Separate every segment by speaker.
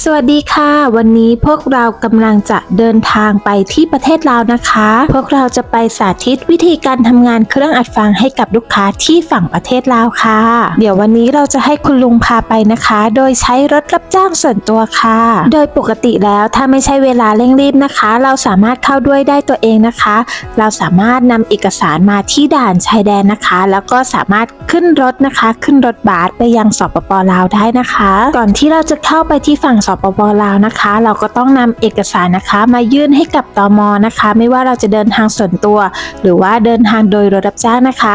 Speaker 1: สวัสดีค่ะ วันนี้พวกเรากำลังจะเดินทางไปที่ประเทศลาวนะคะ พวกเราจะไปสาธิตวิธีการทำงานเครื่องอัดฟังให้กับลูกค้าที่ฝั่งประเทศลาวค่ะ เดี๋ยววันนี้เราจะให้คุณลุงพาไปนะคะ โดยใช้รถรับจ้างส่วนตัวค่ะ โดยปกติแล้วถ้าไม่ใช่เวลาเร่งรีบนะคะ เราสามารถเข้าด้วยได้ตัวเองนะคะ เราสามารถนำเอกสารมาที่ด่านชายแดนนะคะ แล้วก็สามารถขึ้นรถนะคะ ขึ้นรถบัสไปยังสปปลาวได้นะคะ ก่อนที่เราจะเข้าไปที่ฝั่งสปปลาวนะคะ เราก็ต้องนำเอกสารนะคะ มายื่นให้กับตมนะคะ ไม่ว่าเราจะเดินทางส่วนตัว หรือว่าเดินทางโดยรถรับจ้างนะคะ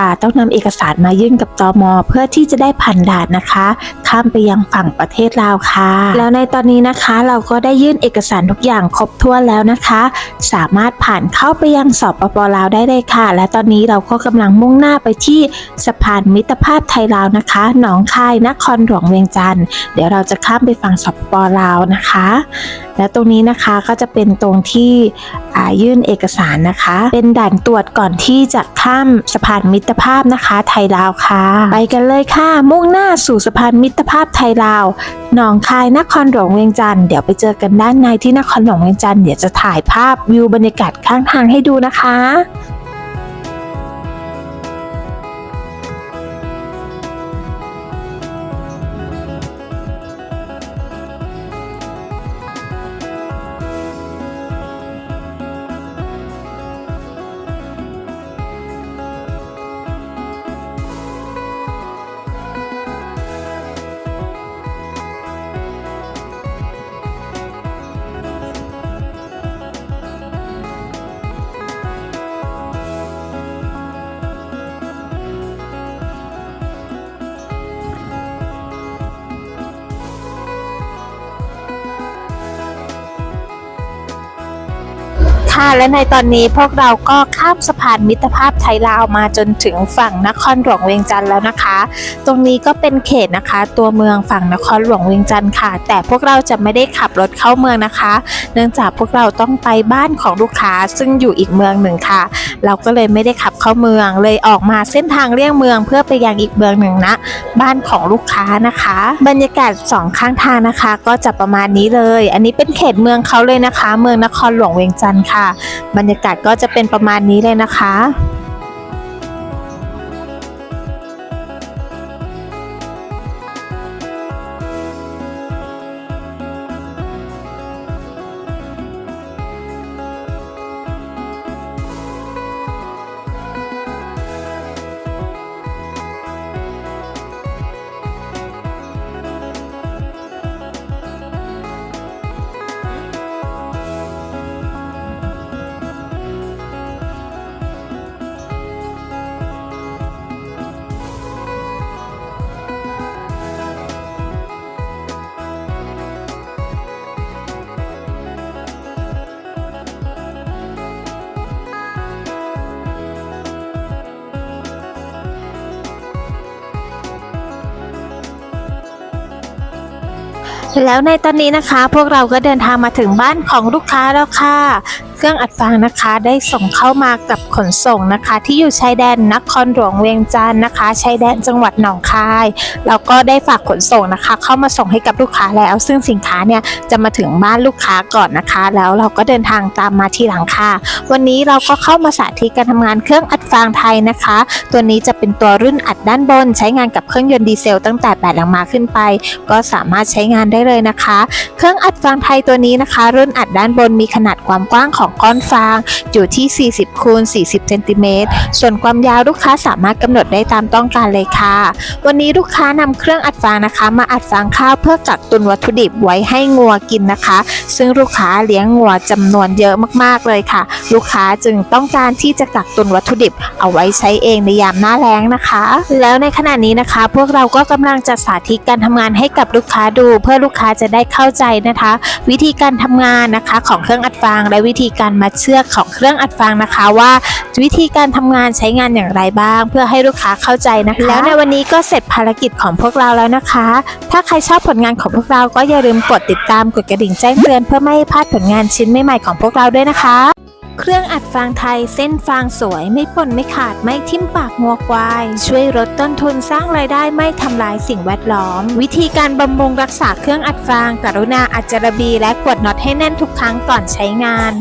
Speaker 1: อาต้องนำเอกสารมายื่นกับตมเพื่อที่จะได้ผ่านด่านนะคะ ข้ามไปยังฝั่งประเทศลาวค่ะ แล้วในตอนนี้นะคะเราก็ได้ยื่นเอกสารทุกอย่างครบถ้วนแล้วนะคะ สามารถผ่านเข้าไปยังสอบปปลาวได้เลยค่ะ และตอนนี้เราก็กำลังมุ่งหน้าไปที่สะพานมิตรภาพไทยลาวนะคะหนองคายนครหลวงเวียงจันทร์เดี๋ยวเราจะข้ามไปฝั่งสปปลาวนะคะ และตรงนี้นะคะก็จะเป็นตรงที่ยื่นเอกสารนะคะ เป็นด่านตรวจก่อนที่จะข้ามสะพานมิตรภาพนะคะ ไทยลาวค่ะ ไปกันเลยค่ะ มุ่งหน้าสู่สะพานมิตรภาพไทยลาวหนองคายนครหลวงเวียงจันทร์เดี๋ยวไปเจอกันด้านในที่นครหลวงเวียงจันทร์เดี๋ยวจะถ่ายภาพวิวบรรยากาศข้างทางให้ดูนะคะ ค่ะ และในตอนนี้พวกเราก็ข้ามสะพานมิตรภาพไทยลาวมาจนถึงฝั่งนครหลวงเวียงจันทร์แล้วนะคะ ตรงนี้ก็เป็นเขตนะคะ ตัวเมืองฝั่งนครหลวงเวียงจันทร์ค่ะ แต่พวกเราจะไม่ได้ขับรถเข้าเมืองนะคะ เนื่องจากพวกเราต้องไปบ้านของลูกค้าซึ่งอยู่อีกเมืองหนึ่งค่ะ เราก็เลยไม่ได้ขับเข้าเมือง เลยออกมาเส้นทางเลี่ยงเมือง เพื่อไปยังอีกเมืองหนึ่งนะ บ้านของลูกค้านะคะ บรรยากาศสองข้างทางนะคะ ก็จะประมาณนี้เลย อันนี้เป็นเขตเมืองเขาเลยนะคะ เมืองนครหลวงเวียงจันทร์ค่ะบรรยากาศก็จะเป็นประมาณนี้เลยนะคะ แล้วในตอนนี้นะคะ พวกเราก็เดินทางมาถึงบ้านของลูกค้าแล้วค่ะ เครื่องอัดฟังนะคะได้ส่งเข้ามากับขนส่งนะคะ ที่อยู่ชายแดนนครหลวงเวียงจันทร์นะคะชายแดนจังหวัดหนองคายแล้วก็ได้ฝากขนส่งนะคะ เข้ามาส่งให้กับลูกค้าแล้ว ซึ่งสินค้าเนี่ยจะมาถึงบ้านลูกค้าก่อนนะคะ แล้วเราก็เดินทางตามมาทีหลังค่ะ วันนี้เราก็เข้ามาสาธิตการทำงานเครื่องอัดฟางไทยนะคะ ตัวนี้จะเป็นตัวรุ่นอัดด้านบน ใช้งานกับเครื่องยนต์ดีเซล ตั้งแต่8แรงมาขึ้นไป ก็สามารถใช้งานได้เลยนะคะ เครื่องอัดฟางไทยตัวนี้นะคะ รุ่นอัดด้านบนมีขนาดความกว้างของก้อนฟาง อยู่ที่ 40คูณ40เซนติเมตรส่วนความยาวลูกค้าสามารถกำหนดได้ตามต้องการเลยค่ะ วันนี้ลูกค้านำเครื่องอัดฟางนะคะ มาอัดฟางข้าวเพื่อกักตุนวัตถุดิบไว้ให้งัวกินนะคะ ซึ่งลูกค้าเลี้ยงงัวจำนวนเยอะมากๆเลยค่ะ ลูกค้าจึงต้องการที่จะกักตุนวัตถุดิบ เอาไว้ใช้เองในยามหน้าแล้งนะคะ แล้วในขณะนี้นะคะ พวกเราก็กำลังจะสาธิตการทำงานให้กับลูกค้าดูเพื่อลูกค้าจะได้เข้าใจนะคะ วิธีการทำงานนะคะของเครื่องอัดฟาง และวิธีการมัดเชือกของเครื่องอัดฟางนะคะ ว่าวิธีการทำงานใช้งานอย่างไรบ้าง เพื่อให้ลูกค้าเข้าใจนะคะ แล้วในวันนี้ก็เสร็จภารกิจของพวกเราแล้วนะคะ ถ้าใครชอบผลงานของพวกเราก็อย่าลืมกดติดตามกดกระดิ่งแจ้งเตือนเพื่อไม่ให้พลาดผลงานชิ้นใหม่ๆของพวกเราด้วยนะคะ เครื่องอัดฟางไทยเส้นฟางสวยไม่ป่นไม่ขาดไม่ทิ่มปากงัวควาย ช่วยลดต้นทุนสร้างรายได้ไม่ทำลายสิ่งแวดล้อม วิธีการบำรุงรักษาเครื่องอัดฟาง กรุณาอัดจระบีและกดน็อตให้แน่นทุกครั้งก่อนใช้งาน